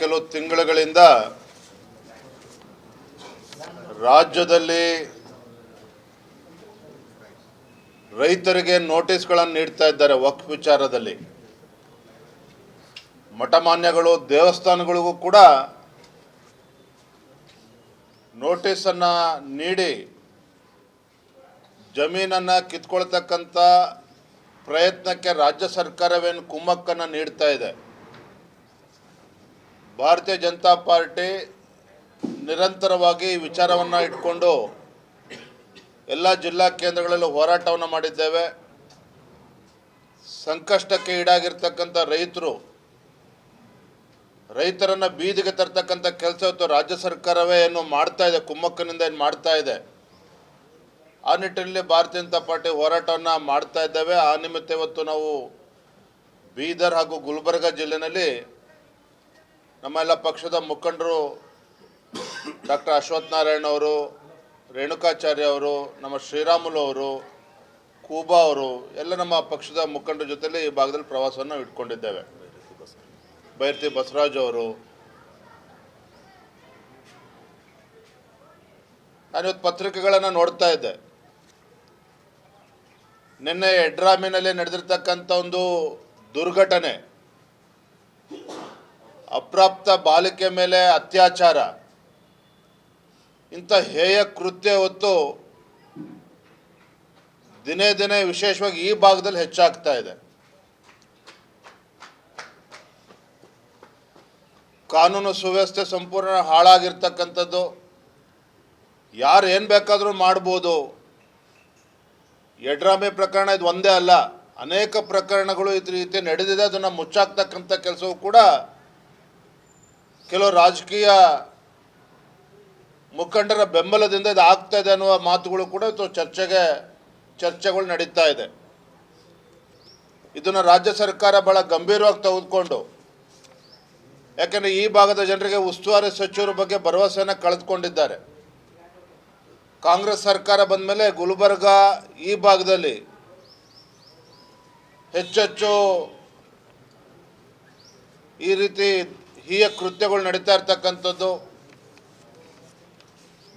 ಕೆಲವು ತಿಂಗಳುಗಳಿಂದ ರಾಜ್ಯದಲ್ಲಿ ರೈತರಿಗೆ ನೋಟಿಸ್ಗಳನ್ನು ನೀಡ್ತಾ ಇದ್ದಾರೆ ವಕ್ ವಿಚಾರದಲ್ಲಿ. ಮಠಮಾನ್ಯಗಳು, ದೇವಸ್ಥಾನಗಳಿಗೂ ಕೂಡ ನೋಟಿಸನ್ನು ನೀಡಿ ಜಮೀನನ್ನು ಕಿತ್ಕೊಳ್ತಕ್ಕಂಥ ಪ್ರಯತ್ನಕ್ಕೆ ರಾಜ್ಯ ಸರ್ಕಾರವೇನು ಕುಮ್ಮಕ್ಕನ್ನು ನೀಡ್ತಾ ಇದೆ. ಭಾರತೀಯ ಜನತಾ ಪಾರ್ಟಿ ನಿರಂತರವಾಗಿ ಈ ವಿಚಾರವನ್ನು ಇಟ್ಕೊಂಡು ಎಲ್ಲ ಜಿಲ್ಲಾ ಕೇಂದ್ರಗಳಲ್ಲಿ ಹೋರಾಟವನ್ನು ಮಾಡಿದ್ದೇವೆ. ಸಂಕಷ್ಟಕ್ಕೆ ಈಡಾಗಿರ್ತಕ್ಕಂಥ ರೈತರು, ರೈತರನ್ನು ಬೀದಿಗೆ ತರ್ತಕ್ಕಂಥ ಕೆಲಸ ರಾಜ್ಯ ಸರ್ಕಾರವೇ ಏನು ಮಾಡ್ತಾ ಇದೆ, ಕುಮ್ಮಕ್ಕನಿಂದ ಏನು ಮಾಡ್ತಾ ಇದೆ, ಆ ನಿಟ್ಟಿನಲ್ಲಿ ಭಾರತೀಯ ಜನತಾ ಪಾರ್ಟಿ ಹೋರಾಟವನ್ನು ಮಾಡ್ತಾ ಇದ್ದೇವೆ. ಆ ನಿಮಿತ್ತ ಇವತ್ತು ನಾವು ಬೀದರ್ ಹಾಗೂ ಗುಲ್ಬರ್ಗ ಜಿಲ್ಲೆನಲ್ಲಿ ನಮ್ಮ ಎಲ್ಲ ಪಕ್ಷದ ಮುಖಂಡರು ಡಾಕ್ಟರ್ ಅಶ್ವಥ್ ನಾರಾಯಣ ಅವರು, ರೇಣುಕಾಚಾರ್ಯ ಅವರು, ನಮ್ಮ ಶ್ರೀರಾಮುಲು ಅವರು, ಕೂಬಾ ಅವರು, ಎಲ್ಲ ನಮ್ಮ ಪಕ್ಷದ ಮುಖಂಡರ ಜೊತೆಲಿ ಈ ಭಾಗದಲ್ಲಿ ಪ್ರವಾಸವನ್ನು ಇಟ್ಕೊಂಡಿದ್ದೇವೆ. ಬೈರ್ತಿ ಬಸವರಾಜ್ ಅವರು. ನಾನಿವತ್ತು ಪತ್ರಿಕೆಗಳನ್ನು ನೋಡ್ತಾ ಇದ್ದೆ. ನಿನ್ನೆ ಎಡ್ರಾಮಿನಲ್ಲಿ ನಡೆದಿರ್ತಕ್ಕಂಥ ಒಂದು ದುರ್ಘಟನೆ. ಅಪ್ರಾಪ್ತ ಬಾಲಿಕೆ ಮೇಲೆ ಅತ್ಯಾಚಾರ. ಇಂಥ ಹೇಯ ಕೃತ್ಯ ಹೊತ್ತು ದಿನೇ ದಿನೇ ವಿಶೇಷವಾಗಿ ಈ ಭಾಗದಲ್ಲಿ ಹೆಚ್ಚಾಗ್ತಾ ಇದೆ. ಕಾನೂನು ಸುವ್ಯವಸ್ಥೆ ಸಂಪೂರ್ಣ ಹಾಳಾಗಿರ್ತಕ್ಕಂಥದ್ದು. ಯಾರು ಏನು ಬೇಕಾದರೂ ಮಾಡ್ಬೋದು. ಯಡ್ರಾಮೆ ಪ್ರಕರಣ ಇದು ಒಂದೇ ಅಲ್ಲ. ಅನೇಕ ಪ್ರಕರಣಗಳು ಇದ್ರ ರೀತಿ ನಡೆದಿದೆ. ಅದನ್ನು ಮುಚ್ಚಾಕ್ತಕ್ಕಂಥ ಕೆಲಸವೂ ಕೂಡ ಕೆಲವು ರಾಜಕೀಯ ಮುಖಂಡರ ಬೆಂಬಲದಿಂದ ಇದು ಆಗ್ತಾ ಇದೆ ಅನ್ನುವ ಮಾತುಗಳು ಕೂಡ ಚರ್ಚೆಗೆ, ಚರ್ಚೆಗಳು ನಡೀತಾ ಇದೆ. ಇದನ್ನು ರಾಜ್ಯ ಸರ್ಕಾರ ಭಾಳ ಗಂಭೀರವಾಗಿ ತೆಗೆದುಕೊಂಡು, ಯಾಕೆಂದರೆ ಈ ಭಾಗದ ಜನರಿಗೆ ಉಸ್ತುವಾರಿ ಸಚಿವರ ಬಗ್ಗೆ ಭರವಸೆಯನ್ನು ಕಳೆದುಕೊಂಡಿದ್ದಾರೆ. ಕಾಂಗ್ರೆಸ್ ಸರ್ಕಾರ ಬಂದ ಮೇಲೆ ಗುಲ್ಬರ್ಗ ಈ ಭಾಗದಲ್ಲಿ ಹೆಚ್ಚೆಚ್ಚು ಈ ರೀತಿ ಹೀಯ ಕೃತ್ಯಗಳು ನಡೀತಾ ಇರ್ತಕ್ಕಂಥದ್ದು,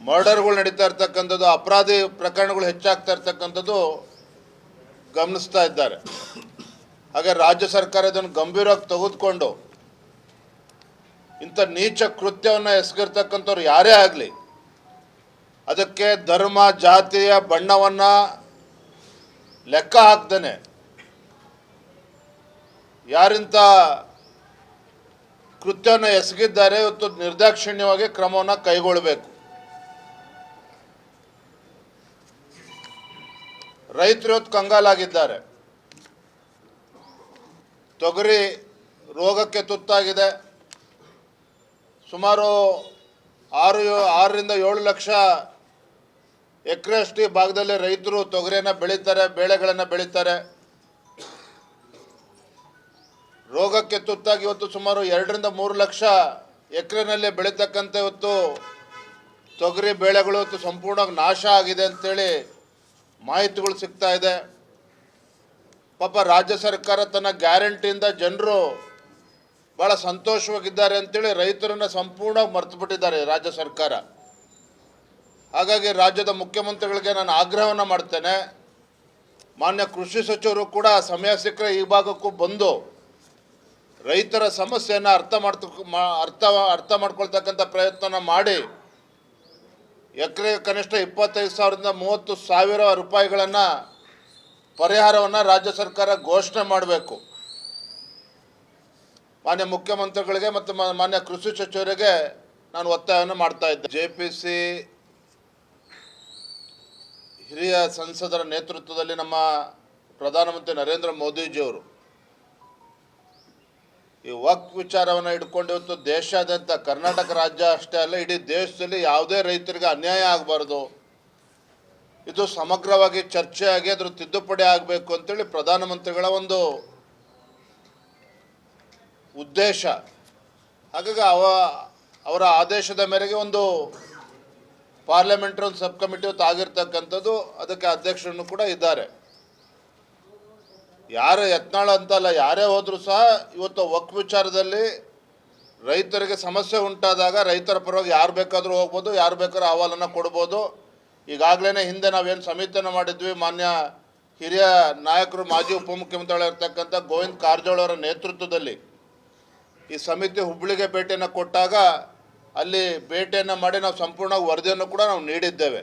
ಮರ್ಡರ್ಗಳು ನಡೀತಾ ಇರ್ತಕ್ಕಂಥದ್ದು, ಅಪರಾಧಿ ಪ್ರಕರಣಗಳು ಹೆಚ್ಚಾಗ್ತಾ ಇರ್ತಕ್ಕಂಥದ್ದು ಗಮನಿಸ್ತಾ ಇದ್ದಾರೆ. ಹಾಗೆ ರಾಜ್ಯ ಸರ್ಕಾರ ಇದನ್ನು ಗಂಭೀರವಾಗಿ ತೆಗೆದುಕೊಂಡು ಇಂಥ ನೀಚ ಕೃತ್ಯವನ್ನು ಎಸಗಿರ್ತಕ್ಕಂಥವ್ರು ಯಾರೇ ಆಗಲಿ, ಅದಕ್ಕೆ ಧರ್ಮ, ಜಾತಿಯ ಬಣ್ಣವನ್ನು ಲೆಕ್ಕ ಹಾಕ್ದೇನೆ ಯಾರಿಂತ ಕೃತ್ಯವನ್ನು ಎಸಗಿದ್ದಾರೆ ಇವತ್ತು ನಿರ್ದಾಕ್ಷಿಣ್ಯವಾಗಿ ಕ್ರಮವನ್ನು ಕೈಗೊಳ್ಳಬೇಕು. ರೈತರು ಇವತ್ತು ಕಂಗಾಲಾಗಿದ್ದಾರೆ. ತೊಗರಿ ರೋಗಕ್ಕೆ ತುತ್ತಾಗಿದೆ. ಸುಮಾರು ಆರು ಆರರಿಂದ ಏಳು ಲಕ್ಷ ಎಕರೆಯಷ್ಟು ಈ ಭಾಗದಲ್ಲಿ ರೈತರು ತೊಗರಿಯನ್ನು ಬೆಳೀತಾರೆ, ಬೇಳೆಗಳನ್ನು ಬೆಳೀತಾರೆ. ರೋಗಕ್ಕೆ ತುತ್ತಾಗಿ ಇವತ್ತು ಸುಮಾರು ಎರಡರಿಂದ ಮೂರು ಲಕ್ಷ ಎಕರೆನಲ್ಲಿ ಬೆಳೀತಕ್ಕಂಥ ಇವತ್ತು ತೊಗರಿ ಬೆಳೆಗಳು ಇವತ್ತು ಸಂಪೂರ್ಣವಾಗಿ ನಾಶ ಆಗಿದೆ ಅಂಥೇಳಿ ಮಾಹಿತಿಗಳು ಸಿಗ್ತಾ ಇದೆ. ಪಾಪ ರಾಜ್ಯ ಸರ್ಕಾರ ತನ್ನ ಗ್ಯಾರಂಟಿಯಿಂದ ಜನರು ಭಾಳ ಸಂತೋಷವಾಗಿದ್ದಾರೆ ಅಂತೇಳಿ ರೈತರನ್ನು ಸಂಪೂರ್ಣವಾಗಿ ಮರ್ತು ಬಿಟ್ಟಿದ್ದಾರೆ ರಾಜ್ಯ ಸರ್ಕಾರ. ಹಾಗಾಗಿ ರಾಜ್ಯದ ಮುಖ್ಯಮಂತ್ರಿಗಳಿಗೆ ನಾನು ಆಗ್ರಹವನ್ನು ಮಾಡ್ತೇನೆ. ಮಾನ್ಯ ಕೃಷಿ ಸಚಿವರು ಕೂಡ ಸಮಯ ಸಿಕ್ಕರೆ ಈ ಭಾಗಕ್ಕೂ ಬಂದು ರೈತರ ಸಮಸ್ಯೆಯನ್ನು ಅರ್ಥ ಮಾಡ್ತ ಅರ್ಥ ಅರ್ಥ ಮಾಡ್ಕೊಳ್ತಕ್ಕಂಥ ಪ್ರಯತ್ನ ಮಾಡಿ ಎಕರೆ ಕನಿಷ್ಠ ಇಪ್ಪತ್ತೈದು ಸಾವಿರದಿಂದ ಮೂವತ್ತು ಸಾವಿರ ರೂಪಾಯಿಗಳನ್ನು ಪರಿಹಾರವನ್ನು ರಾಜ್ಯ ಸರ್ಕಾರ ಘೋಷಣೆ ಮಾಡಬೇಕು. ಮಾನ್ಯ ಮುಖ್ಯಮಂತ್ರಿಗಳಿಗೆ ಮತ್ತು ಮಾನ್ಯ ಕೃಷಿ ಸಚಿವರಿಗೆ ನಾನು ಒತ್ತಾಯವನ್ನು ಮಾಡ್ತಾ ಇದ್ದೆ. ಜೆ ಪಿ ಸಿ ಹಿರಿಯ ಸಂಸದರ ನೇತೃತ್ವದಲ್ಲಿ ನಮ್ಮ ಪ್ರಧಾನಮಂತ್ರಿ ನರೇಂದ್ರ ಮೋದಿಜಿಯವರು ಈ ವಕ್ ವಿಚಾರವನ್ನು ಇಟ್ಕೊಂಡು ಇವತ್ತು ದೇಶಾದ್ಯಂತ ಕರ್ನಾಟಕ ರಾಜ್ಯ ಅಷ್ಟೇ ಅಲ್ಲ, ಇಡೀ ದೇಶದಲ್ಲಿ ಯಾವುದೇ ರೈತರಿಗೆ ಅನ್ಯಾಯ ಆಗಬಾರ್ದು. ಇದು ಸಮಗ್ರವಾಗಿ ಚರ್ಚೆ ಆಗಿ ಅದ್ರ ತಿದ್ದುಪಡಿ ಆಗಬೇಕು ಅಂತೇಳಿ ಪ್ರಧಾನಮಂತ್ರಿಗಳ ಒಂದು ಉದ್ದೇಶ. ಹಾಗಾಗಿ ಅವ, ಅವರ ಆದೇಶದ ಮೇರೆಗೆ ಒಂದು ಪಾರ್ಲಿಮೆಂಟ್ರಿ ಒಂದು ಸಬ್ ಕಮಿಟಿ ಆಗಿರ್ತಕ್ಕಂಥದ್ದು, ಅದಕ್ಕೆ ಅಧ್ಯಕ್ಷರನ್ನು ಕೂಡ ಇದ್ದಾರೆ. ಯಾರು ಯತ್ನಾಳ ಅಂತಲ್ಲ, ಯಾರೇ ಹೋದರೂ ಸಹ ಇವತ್ತು ಒಕ್ ವಿಚಾರದಲ್ಲಿ ರೈತರಿಗೆ ಸಮಸ್ಯೆ ಉಂಟಾದಾಗ ರೈತರ ಪರವಾಗಿ ಯಾರು ಬೇಕಾದರೂ ಹೋಗ್ಬೋದು, ಯಾರು ಬೇಕಾದ್ರೂ ಅಹವಾಲನ್ನು ಕೊಡ್ಬೋದು. ಈಗಾಗಲೇ ಹಿಂದೆ ನಾವೇನು ಸಮಿತಿಯನ್ನು ಮಾಡಿದ್ವಿ, ಮಾನ್ಯ ಹಿರಿಯ ನಾಯಕರು, ಮಾಜಿ ಉಪಮುಖ್ಯಮಂತ್ರಿಗಳಿರ್ತಕ್ಕಂಥ ಗೋವಿಂದ ಕಾರಜೋಳ ಅವರ ನೇತೃತ್ವದಲ್ಲಿ ಈ ಸಮಿತಿ ಹುಬ್ಬಳ್ಳಿಗೆ ಭೇಟಿಯನ್ನು ಕೊಟ್ಟಾಗ ಅಲ್ಲಿ ಭೇಟಿಯನ್ನು ಮಾಡಿ ನಾವು ಸಂಪೂರ್ಣ ವರದಿಯನ್ನು ಕೂಡ ನಾವು ನೀಡಿದ್ದೇವೆ.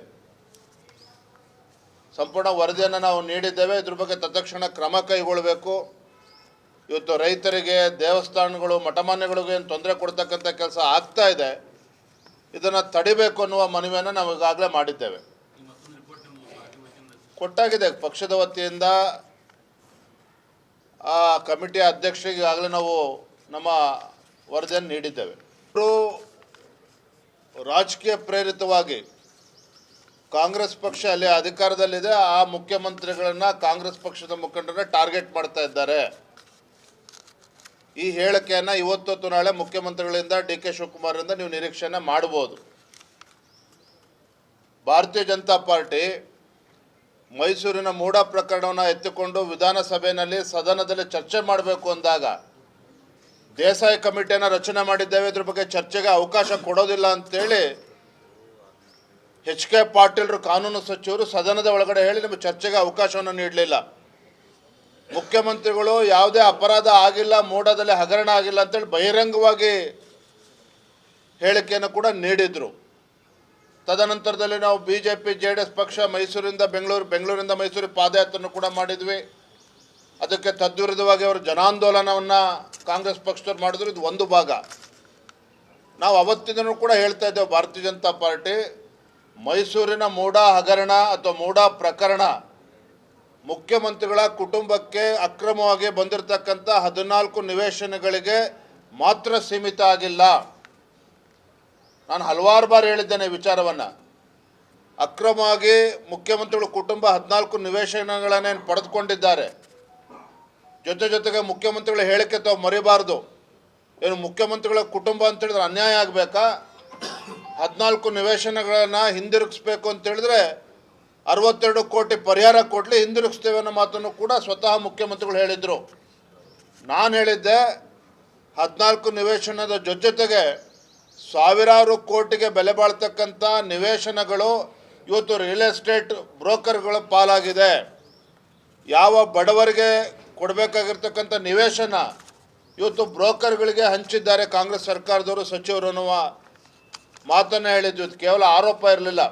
ಸಂಪೂರ್ಣ ವರದಿಯನ್ನು ನಾವು ನೀಡಿದ್ದೇವೆ. ಇದ್ರ ಬಗ್ಗೆ ತತ್ಕ್ಷಣ ಕ್ರಮ ಕೈಗೊಳ್ಳಬೇಕು. ಇವತ್ತು ರೈತರಿಗೆ, ದೇವಸ್ಥಾನಗಳು, ಮಠಮಾನ್ಯಗಳಿಗೆ ಏನು ತೊಂದರೆ ಕೊಡ್ತಕ್ಕಂಥ ಕೆಲಸ ಆಗ್ತಾ ಇದೆ. ಇದನ್ನು ತಡಿಬೇಕು ಅನ್ನುವ ಮನವಿಯನ್ನು ನಾವು ಈಗಾಗಲೇ ಮಾಡಿದ್ದೇವೆ. ಕೊಟ್ಟಾಗಿದೆ ಪಕ್ಷದ ವತಿಯಿಂದ. ಆ ಕಮಿಟಿಯ ಅಧ್ಯಕ್ಷರಿಗೆ ಈಗಾಗಲೇ ನಾವು ನಮ್ಮ ವರದಿಯನ್ನು ನೀಡಿದ್ದೇವೆ. ರಾಜಕೀಯ ಪ್ರೇರಿತವಾಗಿ ಕಾಂಗ್ರೆಸ್ ಪಕ್ಷ ಅಲ್ಲಿ ಅಧಿಕಾರದಲ್ಲಿದೆ, ಆ ಮುಖ್ಯಮಂತ್ರಿಗಳನ್ನ ಕಾಂಗ್ರೆಸ್ ಪಕ್ಷದ ಮುಖಂಡರನ್ನ ಟಾರ್ಗೆಟ್ ಮಾಡ್ತಾ ಇದ್ದಾರೆ. ಈ ಹೇಳಿಕೆಯನ್ನು ಇವತ್ತೊತ್ತು ನಾಳೆ ಮುಖ್ಯಮಂತ್ರಿಗಳಿಂದ ಡಿ ಕೆ ಶಿವಕುಮಾರಿಂದ ನೀವು ನಿರೀಕ್ಷೆನ ಮಾಡ್ಬೋದು. ಭಾರತೀಯ ಜನತಾ ಪಾರ್ಟಿ ಮೈಸೂರಿನ ಮೂಡ ಪ್ರಕರಣವನ್ನು ಎತ್ತಿಕೊಂಡು ವಿಧಾನಸಭೆಯಲ್ಲಿ ಸದನದಲ್ಲಿ ಚರ್ಚೆ ಮಾಡಬೇಕು ಅಂದಾಗ ದೇಸಾಯಿ ಕಮಿಟಿಯನ್ನು ರಚನೆ ಮಾಡಿದ್ದೇವೆ, ಇದ್ರ ಬಗ್ಗೆ ಚರ್ಚೆಗೆ ಅವಕಾಶ ಕೊಡೋದಿಲ್ಲ ಅಂತೇಳಿ ಎಚ್ ಕೆ ಪಾಟೀಲ್ರು ಕಾನೂನು ಸಚಿವರು ಸದನದ ಒಳಗಡೆ ಹೇಳಿ ನಿಮ್ಮ ಚರ್ಚೆಗೆ ಅವಕಾಶವನ್ನು ನೀಡಲಿಲ್ಲ. ಮುಖ್ಯಮಂತ್ರಿಗಳು ಯಾವುದೇ ಅಪರಾಧ ಆಗಿಲ್ಲ, ಮೂಡದಲ್ಲಿ ಹಗರಣ ಆಗಿಲ್ಲ ಅಂತೇಳಿ ಬಹಿರಂಗವಾಗಿ ಹೇಳಿಕೆಯನ್ನು ಕೂಡ ನೀಡಿದರು. ತದನಂತರದಲ್ಲಿ ನಾವು B J P J D S ಪಕ್ಷ, ಮೈಸೂರಿಂದ ಬೆಂಗಳೂರು, ಬೆಂಗಳೂರಿಂದ ಮೈಸೂರಿಗೆ ಪಾದಯಾತ್ರೆಯನ್ನು ಕೂಡ ಮಾಡಿದ್ವಿ. ಅದಕ್ಕೆ ತದ್ವಿರುದ್ಧವಾಗಿ ಅವರು ಜನಾಂದೋಲನವನ್ನು ಕಾಂಗ್ರೆಸ್ ಪಕ್ಷದವ್ರು ಮಾಡಿದ್ರು. ಇದು ಒಂದು ಭಾಗ. ನಾವು ಅವತ್ತಿಂದನೂ ಕೂಡ ಹೇಳ್ತಾ ಇದ್ದೇವೆ, ಭಾರತೀಯ ಜನತಾ ಪಾರ್ಟಿ ಮೈಸೂರಿನ ಮೂಡ ಹಗರಣ ಅಥವಾ ಮೂಡ ಪ್ರಕರಣ ಮುಖ್ಯಮಂತ್ರಿಗಳ ಕುಟುಂಬಕ್ಕೆ ಅಕ್ರಮವಾಗಿ ಬಂದಿರತಕ್ಕಂಥ ಹದಿನಾಲ್ಕು ನಿವೇಶನಗಳಿಗೆ ಮಾತ್ರ ಸೀಮಿತ ಆಗಿಲ್ಲ. ನಾನು ಹಲವಾರು ಬಾರಿ ಹೇಳಿದ್ದೇನೆ ವಿಚಾರವನ್ನು. ಅಕ್ರಮವಾಗಿ ಮುಖ್ಯಮಂತ್ರಿಗಳ ಕುಟುಂಬ ಹದಿನಾಲ್ಕು ನಿವೇಶನಗಳನ್ನೇನು ಪಡೆದುಕೊಂಡಿದ್ದಾರೆ. ಜೊತೆ ಜೊತೆಗೆ ಮುಖ್ಯಮಂತ್ರಿಗಳ ಹೇಳಿಕೆ ತಾವು ಮರಿಬಾರ್ದು. ಏನು ಮುಖ್ಯಮಂತ್ರಿಗಳ ಕುಟುಂಬ ಅಂತ ಹೇಳಿದ್ರೆ ಅನ್ಯಾಯ ಆಗಬೇಕಾ? ಹದಿನಾಲ್ಕು ನಿವೇಶನಗಳನ್ನು ಹಿಂದಿರುಗಿಸ್ಬೇಕು ಅಂತ ಹೇಳಿದ್ರೆ ಅರವತ್ತೆರಡು ಕೋಟಿ ಪರಿಹಾರ ಕೊಡಲಿ, ಹಿಂದಿರುಗಿಸ್ತೇವೆ ಅನ್ನೋ ಮಾತನ್ನು ಕೂಡ ಸ್ವತಃ ಮುಖ್ಯಮಂತ್ರಿಗಳು ಹೇಳಿದರು. ನಾನು ಹೇಳಿದ್ದೆ, ಹದಿನಾಲ್ಕು ನಿವೇಶನದ ಜೊತೆ ಜೊತೆಗೆ ಸಾವಿರಾರು ಕೋಟಿಗೆ ಬೆಲೆ ಬಾಳ್ತಕ್ಕಂಥ ನಿವೇಶನಗಳು ಇವತ್ತು ರಿಯಲ್ ಎಸ್ಟೇಟ್ ಬ್ರೋಕರ್ಗಳ ಪಾಲಾಗಿದೆ. ಯಾವ ಬಡವರಿಗೆ ಕೊಡಬೇಕಾಗಿರ್ತಕ್ಕಂಥ ನಿವೇಶನ ಇವತ್ತು ಬ್ರೋಕರ್ಗಳಿಗೆ ಹಂಚಿದ್ದಾರೆ ಕಾಂಗ್ರೆಸ್ ಸರ್ಕಾರದವರು, ಸಚಿವರು ಮಾತನ್ನು ಹೇಳಿದ್ವಿ ಕೇವಲ ಆರೋಪ ಇರಲಿಲ್ಲ.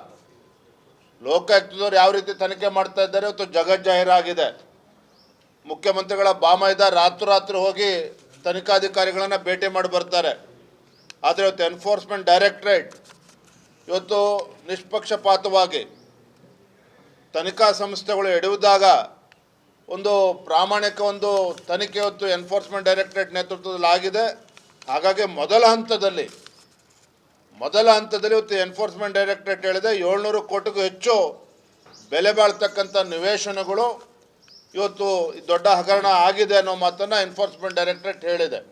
ಲೋಕಾಯುಕ್ತದವ್ರು ಯಾವ ರೀತಿ ತನಿಖೆ ಮಾಡ್ತಾ ಇದ್ದಾರೆ ಇವತ್ತು ಜಗಜ್ಜಾಹೀರಾಗಿದೆ ಮುಖ್ಯಮಂತ್ರಿಗಳ ಬಾಮೈದ ರಾತ್ರೋರಾತ್ರಿ ಹೋಗಿ ತನಿಖಾಧಿಕಾರಿಗಳನ್ನು ಭೇಟಿ ಮಾಡಿ ಬರ್ತಾರೆ. ಆದರೆ ಇವತ್ತು ಎನ್ಫೋರ್ಸ್ಮೆಂಟ್ ಡೈರೆಕ್ಟ್ರೇಟ್ ಇವತ್ತು ನಿಷ್ಪಕ್ಷಪಾತವಾಗಿ ತನಿಖಾ ಸಂಸ್ಥೆಗಳು ಎಡುವುದಾಗ ಒಂದು ಪ್ರಾಮಾಣಿಕ ಒಂದು ತನಿಖೆ ಇವತ್ತು ಎನ್ಫೋರ್ಸ್ಮೆಂಟ್ ಡೈರೆಕ್ಟ್ರೇಟ್ ನೇತೃತ್ವದಲ್ಲಿ ಆಗಿದೆ ಹಾಗಾಗಿ ಮೊದಲ ಹಂತದಲ್ಲಿ ಮೊದಲ ಹಂತದಲ್ಲಿ ಇವತ್ತು ಎನ್ಫೋರ್ಸ್ಮೆಂಟ್ ಡೈರೆಕ್ಟರೇಟ್ ಹೇಳಿದೆ, ಏಳ್ನೂರು ಕೋಟಿಗೂ ಹೆಚ್ಚು ಬೆಲೆ ಬಾಳ್ತಕ್ಕಂಥ ನಿವೇಶನಗಳು ಇವತ್ತು ದೊಡ್ಡ ಹಗರಣ ಆಗಿದೆ ಅನ್ನೋ ಮಾತನ್ನು ಎನ್ಫೋರ್ಸ್ಮೆಂಟ್ ಡೈರೆಕ್ಟರೇಟ್ ಹೇಳಿದೆ.